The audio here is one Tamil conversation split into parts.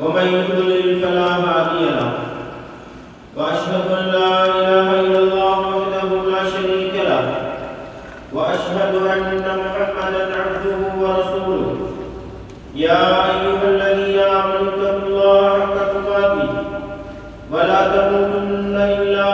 ومن يضلل فلا هادي له. واشهد ان لا اله الا الله وحده لا شريك له. واشهد ان محمدا عبده ورسوله. يا ايها الذين امنوا اتقوا الله حق تقاته. ولا تموتن الا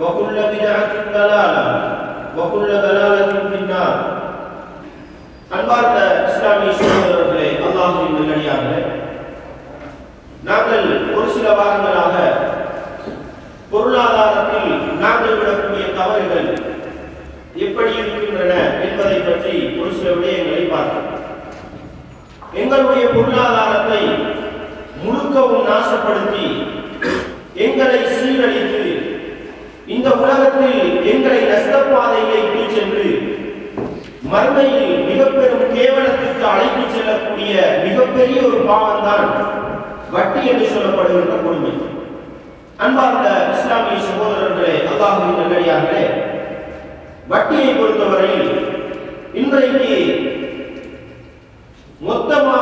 وكل بدعه ضلاله وكل ضلاله في النار அன்பார்ந்த இஸ்லாமிய சகோதரர்களே அல்லாஹுவின் நல்லடியார்களே நாங்கள் ஒரு சில வாரங்களாக பொருளாதாரத்தில் நாங்கள் விடக்கூடிய தவறுகள் எப்படி இருக்கின்றன என்பதை பற்றி ஒரு சில விடயங்களை பார்த்தோம் எங்களுடைய பொருளாதாரத்தை முழுக்கவும் நாசப்படுத்தி உலகத்தில் எங்களை நஷ்டப்பாதையை இட்டு சென்று மறுமையில் மிக பெரும் கேவலத்துக்கு அழைத்து செல்லக்கூடிய மிகப்பெரிய ஒரு பாவம் தான் வட்டி என்று சொல்லப்படுகின்ற கொடுமை. அன்பார்ந்த இஸ்லாமிய சகோதரர்களே அல்லாஹின் நல்லடியார்களே வட்டியை பொறுத்தவரையில் இன்றைக்கு மொத்தமாக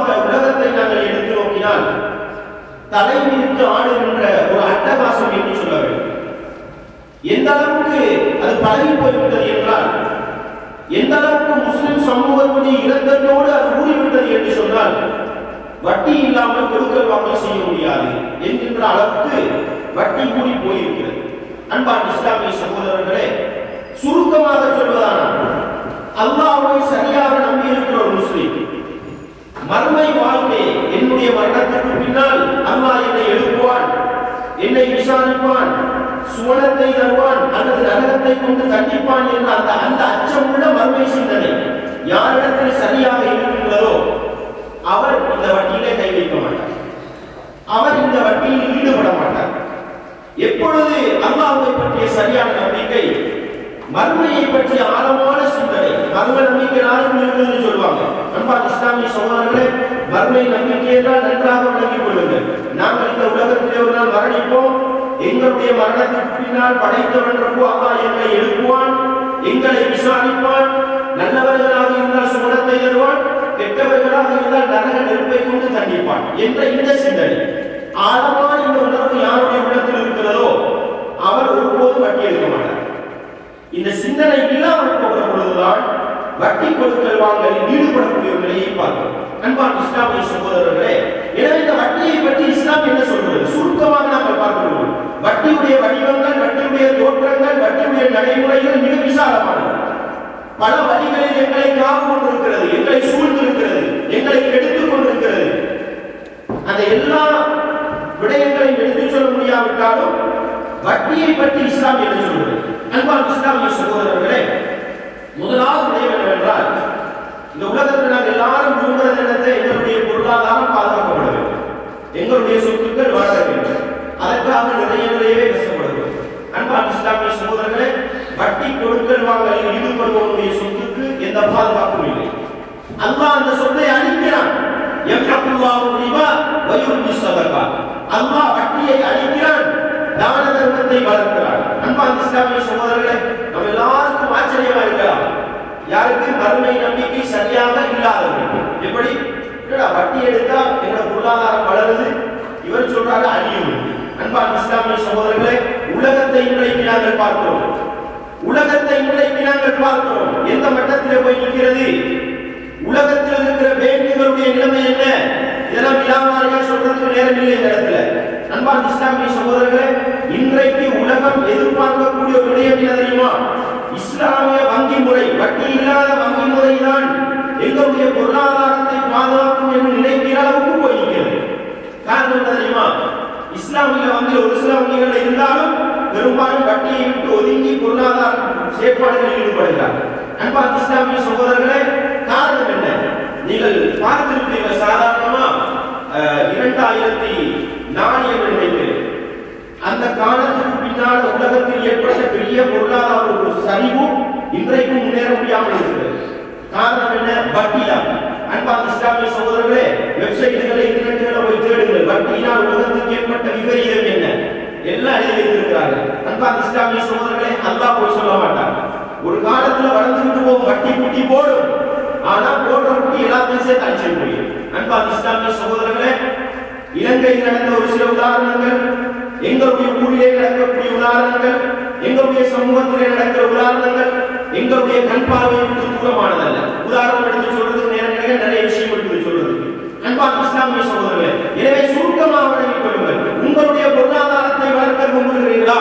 எந்த அளவுக்கு அது பழகி போய்விட்டது என்றால் எந்த அளவுக்கு முஸ்லிம் சமூகத்துடைய இலக்கத்தோடு அது ஊறிவிட்டது என்று சொன்னால் வட்டி இல்லாமல் கொடுக்கல் வாங்கல் செய்ய முடியாது என்கின்ற அளவுக்கு வட்டி கூடி போயிருக்கிறது. அன்பான் இஸ்லாமிய சகோதரர்களே சுருக்கமாக சொல்வதானால் அல்லாவை சரியாக நம்பி இருக்கிற ஒரு முஸ்லிம் மறுமை வாழ்க்கை என்னுடைய மரணத்திற்கு பின்னால் அல்லாஹ் என்னை எழுப்புவான் என்னை விசாரிப்பான் சுவனத்தை தருவான். அல்லது நகரத்தை கொண்டு கண்டிப்பான் என்ற அந்த அந்த அச்சமுள்ள மறுமை சிந்தனை. யாரிடத்தில் சரியாக இருக்கின்றதோ அவர் இந்த வட்டியிலே கை வைக்க மாட்டார். அவர் இந்த வட்டியில் ஈடுபட மாட்டார். எப்பொழுது அல்லாஹ்வை பற்றிய சரியான நம்பிக்கை மறுமையை பற்றிய ஆழமான சிந்தனை மறுமை நம்பிக்கை நாளும் இருக்குன்னு சொல்லுவாங்க. அன்பான இஸ்லாமிய சகோதரர்களே மறுமை நம்பிக்கையை தான் நன்றாக விளங்கிக் கொள்ளுங்கள். நாங்கள் இந்த உலகத்திலே ஒரு நாள் மரணிப்போம். எங்களுடைய மரணத்திற்கு பின்னால் படைத்தவன் ரப்பு அல்லா எங்களை எழுப்புவான் எங்களை விசாரிப்பான் நல்லவர்களாக இருந்தால் சுமணத்தை தருவான் கெட்டவர்களாக இருந்தால் நரக நெருப்பை கொண்டு தண்டிப்பான் என்ற இந்த சிந்தனை. ஆழமான இந்த உணர்வு யாருடைய உள்ளத்தில் இருக்கிறதோ அவர் ஒருபோதும் வட்டி எடுக்க மாட்டார். இந்த சிந்தனை இல்லாமல் போகிற பொழுதுதான் வட்டி கொடுக்கல் வாங்கலில் ஈடுபடக்கூடிய நிலையை பார்க்கிறோம். அன்பான் இஸ்லாமிய சகோதரர்களே எனவே இந்த வட்டியை பற்றி இஸ்லாம் என்ன சொல்கிறது? சுருக்கமாக நாங்கள் பார்க்கிறோம் வட்டியுடைய வடிவங்கள் வட்டியுடைய தோற்றங்கள் வட்டியுடைய நடைமுறைகள் மிக விசாலமானது. பல வழிகளில் எங்களை காவு கொண்டிருக்கிறது எங்களை சூழ்ந்திருக்கிறது எங்களை கெடுத்துக் கொண்டிருக்கிறது. அந்த எல்லா விடயங்களையும் எடுத்துச் சொல்ல முடியாவிட்டாலும் வட்டியை பற்றி இஸ்லாம் என்ன சொல்கிறது அன்பான இஸ்லாமிய சகோதரர்களே முதலாவது விடயம் என்னவென்றால் இந்த உலகத்தில் நாங்கள் எல்லாரும் விரும்புகிற இடத்தை எங்களுடைய பொருளாதாரம் பாதுகாக்கப்பட வேண்டும். எங்களுடைய சொத்து இஸ்லாமிய சகோதரர்களே வட்டி கொடுக்கல் வாங்கலில் ஈடுபடுபவனுடைய சொத்துக்கு எந்த பாதுகாப்பும் இல்லை. அல்லாஹ் அந்த சொத்தை அழிக்கிறான். யம்ஹகுல்லாஹு ரிபா வ யுர்பி ஸதகா. அல்லாஹ் வட்டியை அழிக்கிறான். தான தர்மத்தை வளர்க்கிறான். அந்த இஸ்லாமிய சகோதரர்களே நம்ம எல்லாருக்கும் ஆச்சரியமா இருக்கலாம் யாருக்கு மறுமை நம்பிக்கை சரியாக இல்லாதவர்கள். எப்படி? வட்டி எடுத்தா என்னோட பொருளாதாரம் வளருது? இவர் சொல்றாரு அழியும் அன்பான இஸ்லாமிய சகோதரர்களே உலகத்தை இன்றைக்கு நாங்கள் பார்க்கிறோம் உலகத்தை இன்றைக்கு நாங்கள் பார்க்கிறோம் எந்த மட்டத்தில் போய் நிற்கிறது? உலகத்தில் இருக்கிற வேண்டியவருடைய நிலைமை என்ன? இதெல்லாம் விழாவாரியா சொல்றதுக்கு நேரம் இல்லை இந்த இடத்துல. அன்பான் இஸ்லாமிய சகோதரர்களே இன்றைக்கு உலகம் எதிர்பார்க்கக்கூடிய விடயம் என்ன தெரியுமா? இஸ்லாமிய வங்கி முறை வட்டி இல்லாத வங்கி முறை தான் எங்களுடைய பொருளாதார இஸ்லாமிய வந்து ஒரு சில வங்கிகள் இருந்தாலும் பெரும்பாலும் வட்டியை விட்டு ஒதுங்கி பொருளாதார செயற்பாடுகளில் ஈடுபடுகிறார்கள் அன்பான இஸ்லாமிய சகோதரர்களே காரணம் என்ன? நீங்கள் பார்த்திருப்பீர்கள் சாதாரணமா அஹ், இரண்டாயிரத்தி நாணயம் நினைக்கிறேன். அந்த காலத்துக்கு பின்னால் உலகத்தில் ஏற்பட்ட பெரிய பொருளாதார ஒரு சரிவும் இன்றைக்கும் முன்னேற முடியாமல் இருக்கிறது. காரணம் என்ன? வட்டி தான் இஸ்லாமிய சகோதரர்களே வெப்சைட்டுகளை இன்டர்நெட்டுகளை போய் தேடுங்கள். வட்டியினால் விபரீதம் என்ன? எல்லாம் எழுதி வைத்திருக்கிறார்கள் அன்பா இஸ்லாமிய சகோதரர்களே அல்லாஹ் போய் சொல்ல மாட்டாங்க ஒரு காலத்துல வளர்ந்துட்டு போகும் வட்டி குட்டி போடும். ஆனா போடுற குட்டி எல்லாத்தையும் சேர்த்து அழிச்சிட முடியும். அன்பா இஸ்லாமிய சகோதரர்களே இலங்கையில் நடந்த ஒரு சில உதாரணங்கள் எங்களுடைய ஊரிலே நடக்கக்கூடிய உதாரணங்கள் எங்களுடைய சமூகத்திலே நடக்கிற உதாரணங்கள் எங்களுடைய கண் பார்வைக்கு தூரமானதல்ல. உதாரணம் எடுத்து சொல்றதுக்கு நேரம் நிறைய விஷயம் எடுத்து சொல்றது அன்பா இஸ்லாமிய சகோதரர்களே எனவே சுருக்கமாக வழங்கிக் கொள்ளுங்கள். உங்களுடைய பொருளாதாரத்தை வளர்க்க விரும்புகிறீர்களா?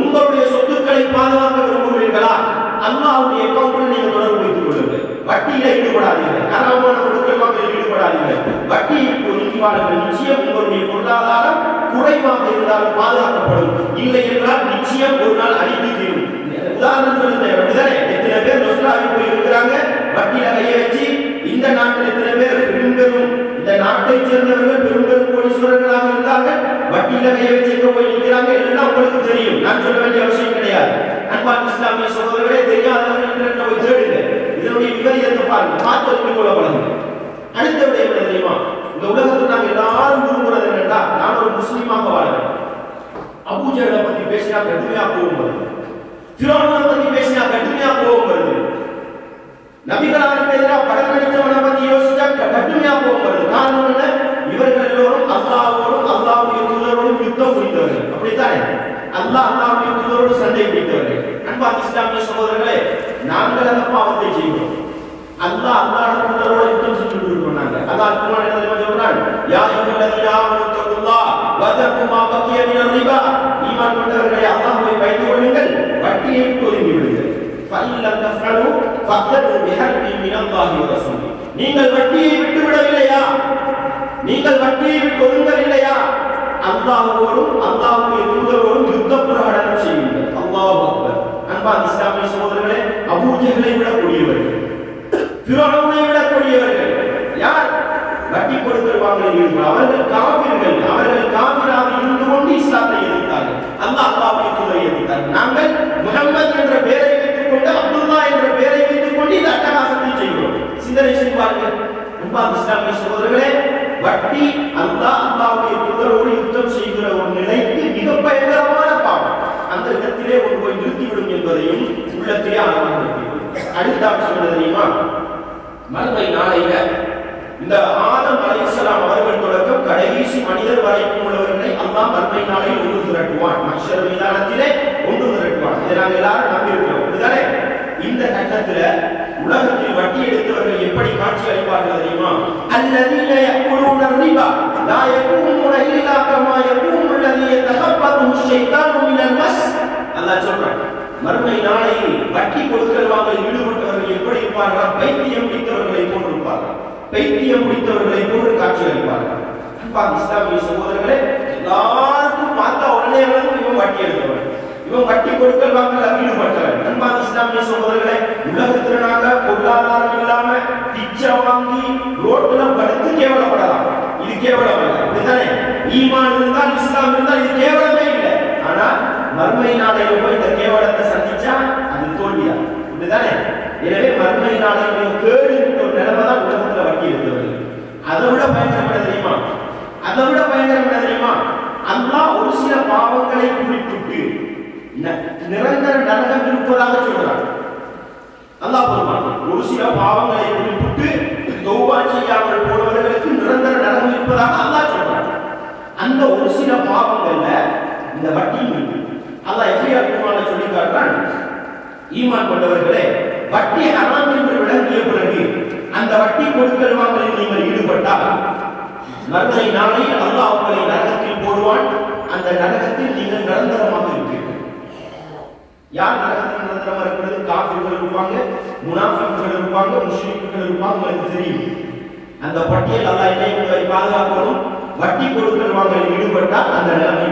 உங்களுடைய சொத்துக்களை பாதுகாக்க விரும்புகிறீர்களா? அல்லாஹ்வுடைய அக்கௌண்ட்டில் நீங்க தொடர்பு வைத்துக் கொள்ளுங்கள். வட்டியில ஈடுபடாதீர்கள். அறமான ஒடுக்கல் வாங்கலில் ஈடுபடாதீர்கள் வட்டியை ஒதுக்கி நிச்சயம் உங்களுடைய பொருளாதாரம் குறைவாக இருந்தாலும் பாதுகாக்கப்படும். இல்லை என்றால் நிச்சயம் ஒரு நாள் அழித்து தீரும். உதாரணம் சொல்லுங்க அப்படிதானே எத்தனை பேர் நொஸ்டாவி போய் இருக்கிறாங்க வட்டியில கையை வச்சு இந்த நாட்டில் எத்தனை பேர் பெரும் பெரும் இந்த நாட்டை சேர்ந்தவர்கள் பெரும் பெரும் இருந்தார்கள் வட்டியில கை வச்சு போய் நிற்கிறாங்க? எல்லாம் உங்களுக்கு தெரியும். நான் சொல்ல வேண்டிய அவசியம் கிடையாது. அன்பான் இஸ்லாமிய சகோதரர்களே தெரியாதவர்கள் இன்டர்நெட்ல போய் தேடுங்க? இதனுடைய விபரீதத்தை பாருங்க. பார்த்து அறிந்து கொள்ள பழகுங்க அடுத்த விடயம் என்ன தெரியுமா? இந்த உலகத்தில் நாங்கள் எல்லாரும் விரும்புறது என்னன்னா நான் ஒரு முஸ்லீமாக வாழ்கிறேன் அபூஜலை பத்தி பேசினா கடுமையா கோபம் வருது. ஃபிரௌனை பத்தி பேசினா கடுமையா கோபம் வருது. நபிகளாருக்கு எதிராக படம் நடித்தவனை பத்தி யோசிச்சா க- கடுமையா கோபம் வருது காரணம் என்ன அல்லாவோடும் அல்லாவுடைய தூதரோடும் யுத்தம் புரிந்தவர்கள். அப்படித்தானே? அல்லாஹ் அல்லாவுடைய தூதரோடு சண்டை பிடித்தவர்கள் அன்பா இஸ்லாமிய சகோதரர்களே நாங்கள் அந்த பாவத்தை செய்வோம். அல்லாஹ் அல்லாஹ் தூதரோடு யுத்தம் செஞ்சு கொண்டாங்க அல்லாஹ் குர்ஆன் என்ன சொல்றான்? யா அய்யுஹல்லதீன ஆமனு தக்குல்லாஹ் வதகு மா பக்கிய மினர் ரிபா. ஈமான் கொண்டவர்களே அல்லாஹ்வை பயந்து கொள்ளுங்கள் வட்டியை விட்டு ஒதுங்கி விடுங்கள். ஃபஇன் லம் தஃஅலு ஃபக்தரு பிஹர்பி மினல்லாஹி வ ரசூலி. நீங்கள் வட்டியை விட்டு விடவில்லையா நீங்கள் வட்டியை விட்டு ஒதுங்கவில்லையா அல்லாஹ்வோடும் அல்லாஹ்வுடைய தூதரோடும் யுத்த பிரகடனம் செய்யுங்கள். அல்லாஹ் அக்பர். அன்பான் இஸ்லாமிய சகோதரர்களே அபூஜகளை விடக்கூடியவர்கள் விட விடக்கூடியவர்கள் யார்? வட்டி கொடுக்கல் வாங்கலில் அவர்கள் காவிர்கள் அவர்கள் காவிர்கள் இருந்து கொண்டு இஸ்லாத்தை எதிர்த்தார்கள் அல்லாஹ் அல்லாஹ்வை தூதரை எதிர்த்தார்கள் நாங்கள் முகம்மது என்ற பெயரை வைத்துக் கொண்டு அப்துல்லா என்ற பெயரை வைத்துக் கொண்டு இந்த அட்டகாசத்தை செய்கிறோம் சிந்தனை செய்து பாருங்கள் அன்பான இஸ்லாமிய சகோதரர்களே வட்டி அல்லாஹ் அல்லாஹ்வுடைய தூதரோடு யுத்தம் செய்கிற ஒரு நிலைக்கு மிக பயங்கரமான பாவம் அந்த இடத்திலே கொண்டு போய் நிறுத்திவிடும் என்பதையும் உள்ளத்திலே ஆழமாக நிறுத்திவிடும் அடுத்த ஆப்ஷன் என்ன தெரியுமா மறுமை நாளையில இந்த ஆதம் அலைஹிஸ்ஸலாம் அவர்கள் தொடக்கம் கடைசி மனிதர் வரைக்கும் உள்ளவர்களை அல்லாஹ் மறுமை நாளையில் ஒன்று திரட்டுவான் மஷர் மைதானத்திலே ஒன்று திரட்டுவான் நாம் எல்லாரும் நம்பியிருக்கிறோம். இதுதானே இந்த கட்டத்துல உலகத்தில் வட்டி எடுத்தவர்கள் எப்படி காட்சி அளிப்பார்கள் தெரியுமா? அல்லதீன யக்குலூன ரிபா லா யகூமுன இல்லா கமா யகூமு அல்லதீ யதகப்பது ஷைத்தானு மினல் மஸ். அல்லாஹ் சொல்றான் மறுமை நாளையில் வட்டி கொடுக்கல் வாங்கல் ஈடுபட்டவர்கள் எப்படி இருப்பார்கள்? பைத்தியம் பிடித்தவர்களை போன்று இருப்பார்கள். பைத்தியம் பிடித்தவர்களை போன்று காட்சி அளிப்பார்கள். இஸ்லாமிய சகோதரர்களே எல்லாருக்கும் பார்த்தா உடனே இவன் வட்டி எடுத்தவர்கள் இவன் வட்டி கொடுக்கல் வாங்கல் ஈடுபட்டவன் அன்பா இஸ்லாமிய சகோதரர்களே உலகத்துல நாங்க பொருளாதாரம் இல்லாம பிச்சை வாங்கி ரோட்ல படுத்து கேவலப்படலாம். இது கேவலம் இல்லை அப்படித்தானே? ஈமான் இருந்தால் இஸ்லாம் இருந்தால் இது கேவலமே இல்லை. ஆனா மர்மை நாளையில போய் இந்த கேவலத்தை சந்திச்சா அது தோல்வியா? இப்படிதானே எனவே மர்மை நாளையில கேடு ஒரு நிலைமை தான் உலகத்துல வட்டி இருக்கிறது அதை விட பயங்கரம் என்ன தெரியுமா? அதை விட பயங்கரம் என்ன தெரியுமா? அல்லாஹ் ஒரு சில பாவங்களை குறிப்பிட்டு நிரந்தர நரகம் இருப்பதாக சொல்றான் நல்லா பொறுப்பான் ஒரு சில பாவங்களை குறிப்பிட்டு தௌபா செய்யாமல் போனவர்களுக்கு நிரந்தர நரகம் இருப்பதாக அல்லா சொல்றாங்க. அந்த ஒரு சில பாவங்கள்ல இந்த வட்டியும் இருக்கு. அல்லா எப்படியா அற்புதமான சொல்லி காட்டுறான் ஈமான் கொண்டவர்களே வட்டி ஹராம் என்று விளங்கிய பிறகு அந்த வட்டி கொடுக்கல் வாங்கலில் நீங்கள் ஈடுபட்டால் மறுமை நாளை அல்லாஹ் உங்களை நரகத்தில் போடுவான். அந்த நரகத்தில் நீங்கள் நிரந்தரமாக இருப்பீர்கள். யார் நரகத்தில் நிரந்தரமா இருக்கிறது? காஃபிர்கள் இருப்பாங்க முனாஃபிக்கள் இருப்பாங்க முஸ்லிம்கள் இருப்பாங்க உங்களுக்கு தெரியும். அந்த பட்டியல் அல்லா இல்லை உங்களை பாதுகாக்கணும். வட்டி கொடுக்கல் வாங்கல் ஈடுபட்டால் அந்த நிலைமை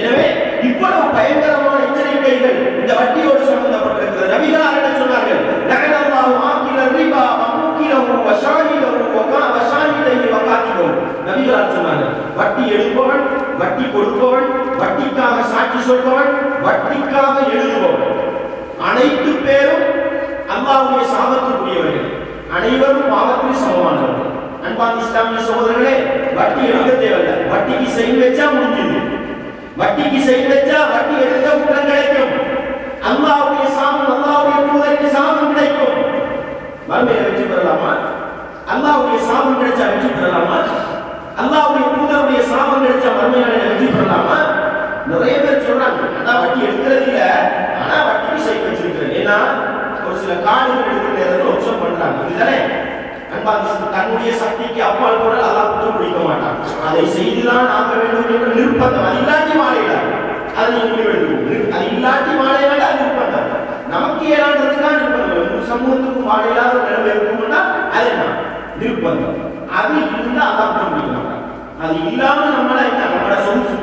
எனவே இவ்வளவு பயங்கரமான எச்சரிக்கைகள் இந்த வட்டியோடு சம்பந்தப்பட்டிருக்கிறது? நபிகளார் என்ன சொன்னார்கள்? நகரல்லாஹு ஆக்கில ரிபா வமுக்கிலஹு வஷாஹிதஹு வகா வஷாஹிதைஹி நபிகளார் சொன்னார்கள் வட்டி எடுப்பவன் வட்டி கொடுப்பவன் சாட்சி சொல்பவன் வட்டிக்காக எழுதுபவன். அனைத்து பேரும் அல்லாவுடைய சாபத்துக்குரியவர்கள். அனைவரும் பாவத்தில் சமமானவர்கள். அன்பான் இஸ்லாமிய சகோதரர்களே வட்டி எழுத தேவையில்லை. வட்டிக்கு சைன் வச்சா முடிஞ்சது. வட்டிக்கு சைன் வச்சா வட்டி எடுத்த உடன் கிடைக்கும். அல்லாவுடைய சாபம் அல்லாவுடைய தூதருக்கு சாபம் கிடைக்கும். மறுமையில வெற்றி பெறலாமா? அல்லாவுடைய சாபம் கிடைச்சா வெற்றி பெறலாமா? அல்லாவுடைய தூதருடைய சாபம் கிடைச்சா மறுமையில வெற்றி பெறலாமா? நிறைய பேர் சொல்றாங்க அதான் வட்டி எடுக்கிறது இல்ல. ஆனா வட்டி செய்து வச்சிருக்கிறேன். ஏன்னா ஒரு சில காடுகள் எடுக்கிற நேரத்தில் ஒப்சம் பண்றாங்க. இதுதானே? தன்னுடைய சக்திக்கு அப்பால் கூட அல்லாஹ் குற்றம் பிடிக்க மாட்டான் அதை செய்துதான் ஆக வேண்டும் என்ற நிர்பந்தம். அது இல்லாட்டி மாலையிடாது அதை நீங்கள் வேண்டும் அது இல்லாட்டி மாலையிடாது அது நிர்பந்தம். நமக்கு ஏதாண்டதுதான் நிர்பந்தம் ஒரு சமூகத்துக்கும் மாலையிடாத ஒரு நிலைமை இருக்கும்னா அது என்ன? நிர்பந்தம். அது இருந்தால் அதான் குற்றம் பிடிக்க மாட்டான் அது இல்லாம நம்மள என்ன? நம்மளோட சொகுசுக்கு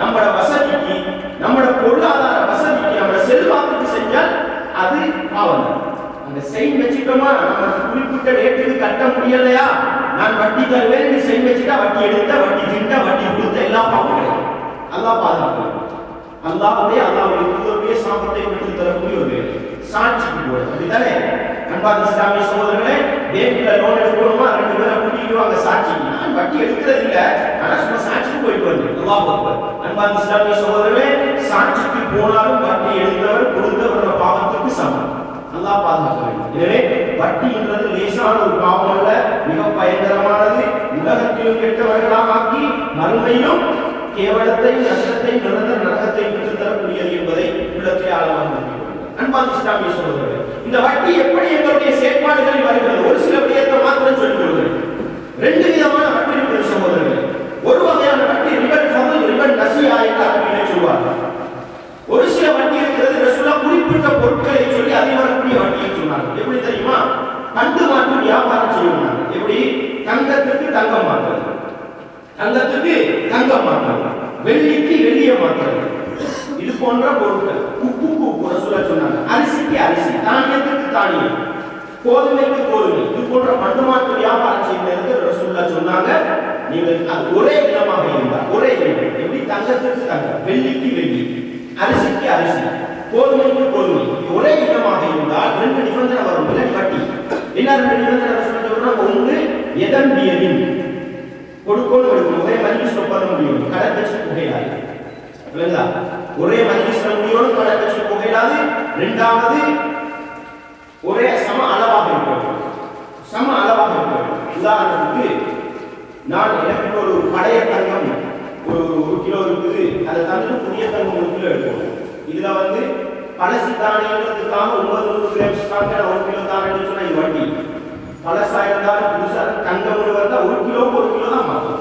நம்மளோட வசதிக்கு நம்மளோட பொருளாதார வசதிக்கு நம்மளோட செல்வாக்குக்கு செஞ்சால் அது பாவம். அந்த செயின் வச்சுட்டோமா? நம்ம குறிப்பிட்ட ரேட்டுக்கு கட்ட முடியலையா? நான் வட்டி தருவேன் நீ செயின் வச்சுட்டா வட்டி எடுத்த வட்டி திட்ட வட்டி கொடுத்த எல்லாம் பாவம் கிடையாது. அல்லாஹ் பாதுகாக்கலாம் அல்லாவுடைய அல்லாஹ்வுடைய தூதருடைய சாபத்தை பெற்று தரக்கூடிய ஒரு வேலை. சாட்சிக்கு கூட. அப்படித்தானே? அன்பான இஸ்லாமிய சகோதரர்களே பேங்க்ல லோன் எடுக்கணுமா? ரெண்டு பேரை கூட்டிட்டு வாங்க. சாட்சி. நான் வட்டி எடுக்கிறது இல்லை ஆனா சும்மா சாட்சிக்கு போயிட்டு வந்தேன் அல்லாஹ் அன்பான இஸ்லாமிய சகோதரர்களே சாட்சிக்கு போனாலும் வட்டி எடுத்தவர் கொடுத்தவர் பாவத்துக்கு சமம். அல்லாஹ் பாதுகாக்க வேண்டும். எனவே வட்டின்றது லேசான ஒரு பாவம் அல்ல மிக பயங்கரமானது. உலகத்திலும் கெட்டவர்களாக ஆக்கி மறுமையிலும் கேவலத்தை நஷ்டத்தை நிரந்தர நரகத்தை பெற்றுத்தரக்கூடியது என்பதை உள்ளத்தை ஆழமாக நம்பிக் கொள்ளுங்கள். அன்பான இஸ்லாமிய சகோதரர்களே இந்த வட்டி எப்படி எங்களுடைய செயற்பாடுகளில் வருகிறது? ஒரு சில விடயத்தை மாத்திரம் சொல்லிக் கொள்கிறேன் ரெண்டு விதமான வட்டி இருக்கிற ஒரு வகையான வட்டி ரிபன் ஃபதல் ரிபன் நசியா என்று அரபியிலே சொல்வார்கள் ஒரு சில வட்டி இருக்கிறது ரசூலா குறிப்பிட்ட பொருட்களை சொல்லி அதில் வரக்கூடிய வட்டியை சொன்னாங்க எப்படி தெரியுமா பண்டு மாற்று வியாபாரம் செய்யணும் எப்படி? தங்கத்துக்கு தங்கம் மாற்றுறது தங்கத்துக்கு தங்கம் மாற்றுறது வெள்ளிக்கு வெள்ளியை மாற்றுறது இது போன்ற பொருட்கள். உப்புக்கு உப்பு ரசூலா சொன்னாங்க. அரிசிக்கு அரிசி தானியத்துக்கு தானியம். கோதுமைக்கு கோதுமை. இது போன்ற பண்டு மாற்று வியாபாரம் செய்யறது ரசூல்லா சொன்னாங்க. நீங்கள் அது ஒரே இனமாக இருந்தால் ஒரே இனம் எப்படி? தங்கத்துக்கு தங்கம். வெள்ளிக்கு வெள்ளி. அரிசிக்கு அரிசி. கோதுமைக்கு கோதுமை. ஒரே இனமாக இருந்தால் ரெண்டு நிபந்தனை வரும் இல்லை வட்டி என்ன ரெண்டு நிபந்தனை சொல்றாங்க ஒன்று எதன் பியதின் கொடுக்கணும் எடுக்கணும் ஒரே மஜ்லிஸ்ல உட்கார முடியும். கடன் வச்சு புகையிடாது இல்லைங்களா ஒரே மஜ்லிஸ்ல முடியும் கடன் வச்சு புகையிடாது ரெண்டாவது ஒரே சம அளவாக இருக்கும் சம அளவாக இருக்கும் உதாரணத்துக்கு நான் எனக்கு ஒரு பழைய தங்கம் ஒரு ஒரு கிலோ இருக்குது. அதை தந்து புதிய தங்கம் ஒரு கிலோ எடுக்கும் இதுல வந்து பழசு தானியங்கிறதுக்காக ஒன்பது நூறு கிராம்ஸ் தாங்க ஒரு கிலோ தானேன்னு சொன்னா இது வண்டி. பழசா இருந்தாலும் தங்கம் வந்தா ஒரு கிலோக்கு ஒரு கிலோ தான் மாறும்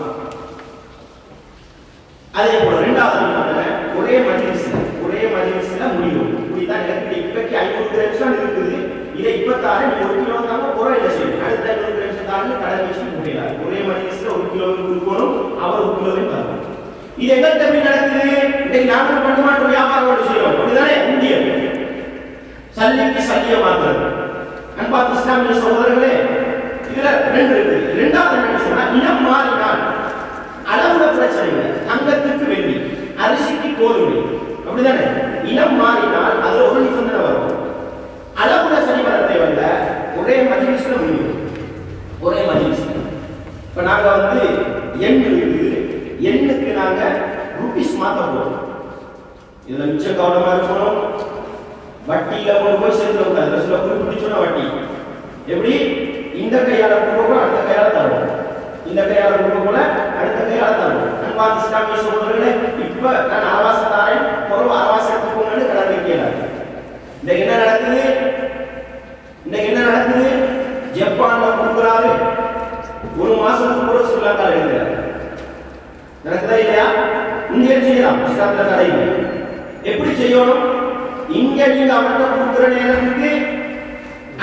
அதே போல ரெண்டாவது ஒரே மஜ்லிஸ்ல ஒரே மஜ்லிஸ்ல முடியும் இப்படிதான் எனக்கு இப்பக்கு ஐநூறு கிராம்ஸ் தான் இருக்குது. இதை இப்பத்தாறு ஒரு கிலோ தாங்க குறை இல்லை செய்யும் அடுத்த ஐநூறு கிராம்ஸ் தாங்க கடை வச்சு முடியல ஒரே மஜ்லிஸ்ல ஒரு கிலோ கொடுக்கணும். அவர் ஒரு கிலோவே தரணும். இது எங்க தம்பி நடக்குது? இன்னைக்கு நாங்கள் பண்ண மாட்டோம் வியாபாரம் ஒன்று செய்யறோம். அப்படிதானே இந்திய சல்லிக்கு சல்லிய மாத்துறது அன்பா இஸ்லாமிய சகோதரர்களே இதுல ரெண்டு இருக்கு ரெண்டாவது என்ன சொன்னா இனம் மாறினால் அளவுல பிரச்சனை இல்லை தங்கத்துக்கு வெள்ளி அரிசிக்கு கோதுமை அப்படிதானே இனம் மாறினால் அதுல ஒரு நிபந்தனை வரும் அளவுல சரி வர தேவையில்ல ஒரே மஜ்லிஸ்ல முடியும் ஒரே மஜ்லிஸ்ல இப்ப நாங்க வந்து எண் இருக்குது எண்ணுக்கு நாங்க ருபீஸ் மாத்த போறோம் இதுல மிச்ச கவனமா இருக்கணும் வட்டியில கொண்டு போய் சேர்த்து விட்டாரு சில குறிப்பிட்டு சொன்ன வட்டி எப்படி இந்த கையால கொடுக்க அடுத்த கையால தருவோம் இந்த கையால கொடுக்க போல அடுத்த கையால தருவோம் அன்பான் இஸ்லாமிய சகோதரர்களே இப்ப நான் அரவாச தாரேன் பொருள் அரவாச எடுத்துக்கோங்கன்னு கடன் வைக்கிறார் இந்த என்ன நடக்குது இந்த என்ன நடக்குது ஜப்பான்ல கொடுக்குறாரு ஒரு மாசத்துக்கு கூட ஸ்ரீலங்கால எடுக்கிறார் நடக்குதா இல்லையா இங்கே சாப்பிட்ட இஸ்லாத்துல எப்படி செய்யணும்? இங்க நீங்க அவர்கிட்ட கொடுக்குற நேரத்துக்கு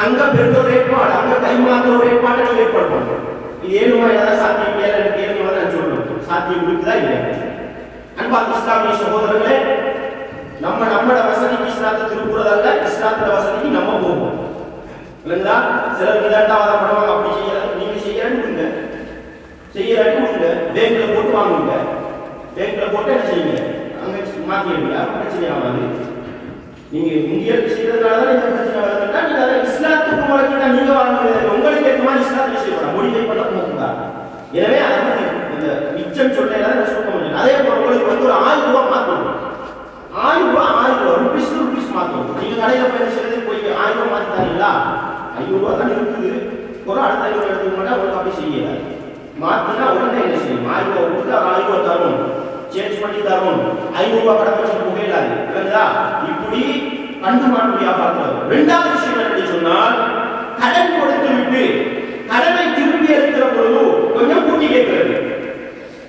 அங்க பெருந்தோர் ஏற்பாடு அங்க கைமாத்த ஒரு ஏற்பாடு நீங்க ஏற்பாடு பண்ணணும். இது ஏழுமா ஏதாவது சாத்தியம் ஏழு எனக்கு ஏழுமா நான் சொல்லணும். சாத்தியம் இருக்குதா இல்லையா? அன்பா இஸ்லாமிய சகோதரர்களே நம்ம நம்மட வசதிக்கு இஸ்லாத்தை திருப்புறதல்ல இஸ்லாத்துல வசதிக்கு நம்ம போவோம். இல்லைங்களா? சிலர் விதாண்டாவாதம் பண்ணுவாங்க அப்படி செய்யற நீங்க செய்யறேன்னு விடுங்க செய்யறேன்னு விடுங்க பேங்க்ல போட்டு வாங்குங்க. பேங்க்ல போட்டு என்ன செய்யுங்க? அங்க பிரச்சனை ஆகாது நீங்க இந்தியருக்கு செய்யறதுனால தான் இந்த பிரச்சனை வருதுன்னா நீங்க அதை இஸ்லாத்துக்கு முறைக்கிட்ட தான் நீங்க வாழ முடியாது உங்களுக்கு ஏற்ற மாதிரி இஸ்லாத்துல செய்யப்படும் முடிவை பண்ண போகுதா எனவே அதை இந்த மிச்சம் சொல்றேன் நான் சொல்ல முடியும். அதே போல உங்களுக்கு வந்து ஒரு ஆயிரம் ரூபாய் மாத்தணும் ஆயிரம் ரூபாய் ஆயிரம் ரூபாய் ருபீஸ் ருபீஸ் மாத்தணும் நீங்க கடையில போய் செய்யறது? போய் ஆயிரம் ரூபாய் மாத்தி தரீங்களா? ஐநூறு ரூபாய் தான் இருக்குது. ஒரு அடுத்த ஐநூறு எடுத்துக்க மாட்டா உங்களுக்கு அப்படி செய்யல மாத்தினா உடனே என்ன செய்யும்? ஆயிரம் ரூபாய் கொடுத்து ஆயிரம் ரூபாய் தரும். சேஞ்ச் பண்ணி தரும் ஐநூறு ரூபாய் கடை வச்சு புகையிடாது இல்லைங்களா? இப்படி கண்டு மாட்டு வியாபாரத்தில் ரெண்டாவது விஷயம் என்ன சொன்னால் கடன் கொடுத்து விட்டு கடனை திரும்பி எடுக்கிற பொழுது கொஞ்சம் கூட்டி கேட்கிறது.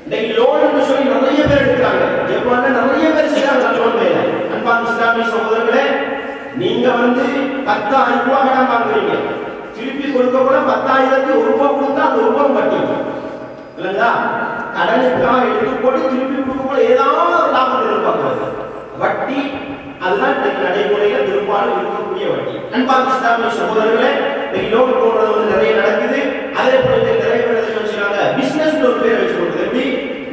இன்னைக்கு லோன் சொல்லி நிறைய பேர் எடுக்கிறாங்க. ஜப்பான்ல நிறைய பேர் செய்யறாங்க லோன் பேர் அன்பான் இஸ்லாமிய சகோதரர்களே நீங்க வந்து பத்தாயிரம் ரூபாய் கடன் வாங்குறீங்க. திருப்பி கொடுக்க கூட பத்தாயிரத்தி ஒரு ரூபாய் கொடுத்தா அந்த ஒரு ரூபாய் வட்டி இல்லைங்களா? கடனுக்காக எடுத்து போட்டு திருப்பி கொடுக்கும்போது கூட ஏதாவது ஒரு லாபம் எதிர்பார்க்கிறது. வட்டி அதுதான் இன்னைக்கு நடைமுறையில் பெரும்பாலும் இருக்கக்கூடிய வட்டி. அன்பாக இஸ்லாமிய சகோதரர்களே இன்னைக்கு லோன் போடுறது வந்து நிறைய நடக்குது. அதே போல இன்னைக்கு நிறைய பேர் என்ன வச்சுக்கிறாங்க பிசினஸ் ஒரு பேர் வச்சு கொடுக்குறது எப்படி?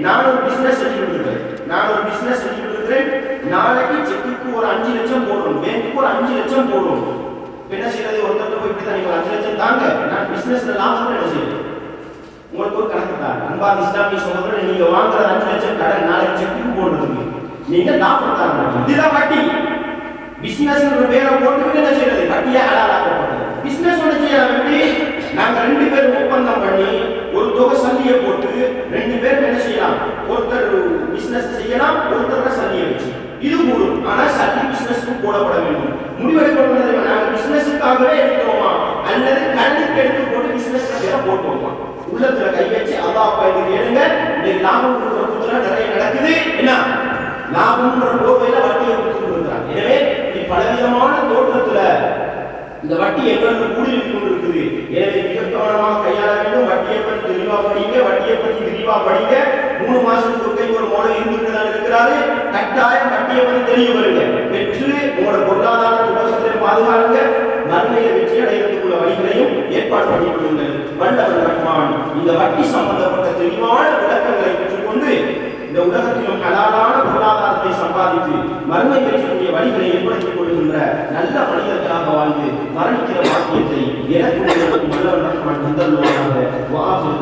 நான் ஒரு பிசினஸ் செஞ்சு கொடுக்குறேன் நான் ஒரு பிசினஸ் செஞ்சு கொடுக்குறேன் நாளைக்கு செக்குக்கு ஒரு அஞ்சு லட்சம் போடுறோம் பேங்க்குக்கு ஒரு அஞ்சு லட்சம் போடுறோம் என்ன செய்யறது? ஒருத்தர் போய் இப்படி தான் நீங்க ஒரு அஞ்சு லட்சம் தாங்க. நான் பிசினஸ்ல லாபம் என்ன செய்யணும்? உங்களுக்கு ஒரு கணக்கு தான் அன்பா இஸ்லாமிய சகோதரர் நீங்க வாங்குற அஞ்சு லட்சம் கடன் நாலு செக்குக்கு போடுறதுக்கு நீங்க லாபம் தர இதுதான் வட்டி. பிசினஸ் பேரை போட்டு என்ன செய்யறது? வட்டியா ஹலாலாக்கப்படுது பிசினஸ் ஒன்று செய்யலாம் எப்படி நாங்க ரெண்டு பேரும் ஒப்பந்தம் பண்ணி ஒரு தொகை சந்தியை போட்டு ரெண்டு பேரும் என்ன செய்யலாம்? ஒருத்தர் பிசினஸ் செய்யலாம் ஒருத்தர் சந்தியை வச்சு. இது கூடும். ஆனா சந்தி பிசினஸ்க்கு போடப்பட வேண்டும். முடிவெடுக்கணும் நாங்க பிசினஸுக்காகவே எடுக்கிறோமா? அல்லது கடனுக்கு எடுத்து போட்டு பிசினஸ் போட்டு போட்டுவோமா உள்ளத்துல கை வச்சு அல்லா அப்பா இது கேளுங்க. இன்னைக்கு லாபம்ன்ற கொடுக்குற கூத்துல நிறைய நடக்குது. என்ன? லாபம்ன்ற போர்வையில வட்டியை கொடுத்துட்டு இருக்கிறாங்க. எனவே இது பலவிதமான தோற்றத்துல இந்த வட்டி எங்களுக்கு கூடி கொண்டிருக்குது எனவே மிக கவனமாக கையாள வேண்டும். வட்டியை பற்றி தெளிவா படிங்க. வட்டியை பற்றி விரிவா படிங்க. மூணு மாசத்துக்கு ஒரு கை ஒரு மாடல் இருந்துட்டு தான் இருக்கிறாரு. கட்டாயம் வட்டியை பற்றி தெரிய வருங்க பெற்று உங்களோட பொருளாதார உலகத்திலே பாதுகாருங்க நன்மையை வெற்றி அடைவதற்குள்ள வழிகளையும் ஏற்பாடு பண்ணி கொள்ளுங்கள் வல்லவன் ரஹ்மான் இந்த வட்டி சம்பந்தப்பட்ட தெளிவான விளக்கங்களை பெற்றுக்கொண்டு இந்த உலகத்திலும் கலாலான பொருளாதாரத்தை சம்பாதித்து மறுமை பெற்றக்கூடிய வழிகளை ஏற்படுத்திக் கொள்கின்ற நல்ல மனிதர்களாக வாழ்ந்து மரணிக்கிற வாக்கியத்தை எனக்கு உங்களுக்கு வல்லவன் ரஹ்மான் தந்தல்வாராக வாசல்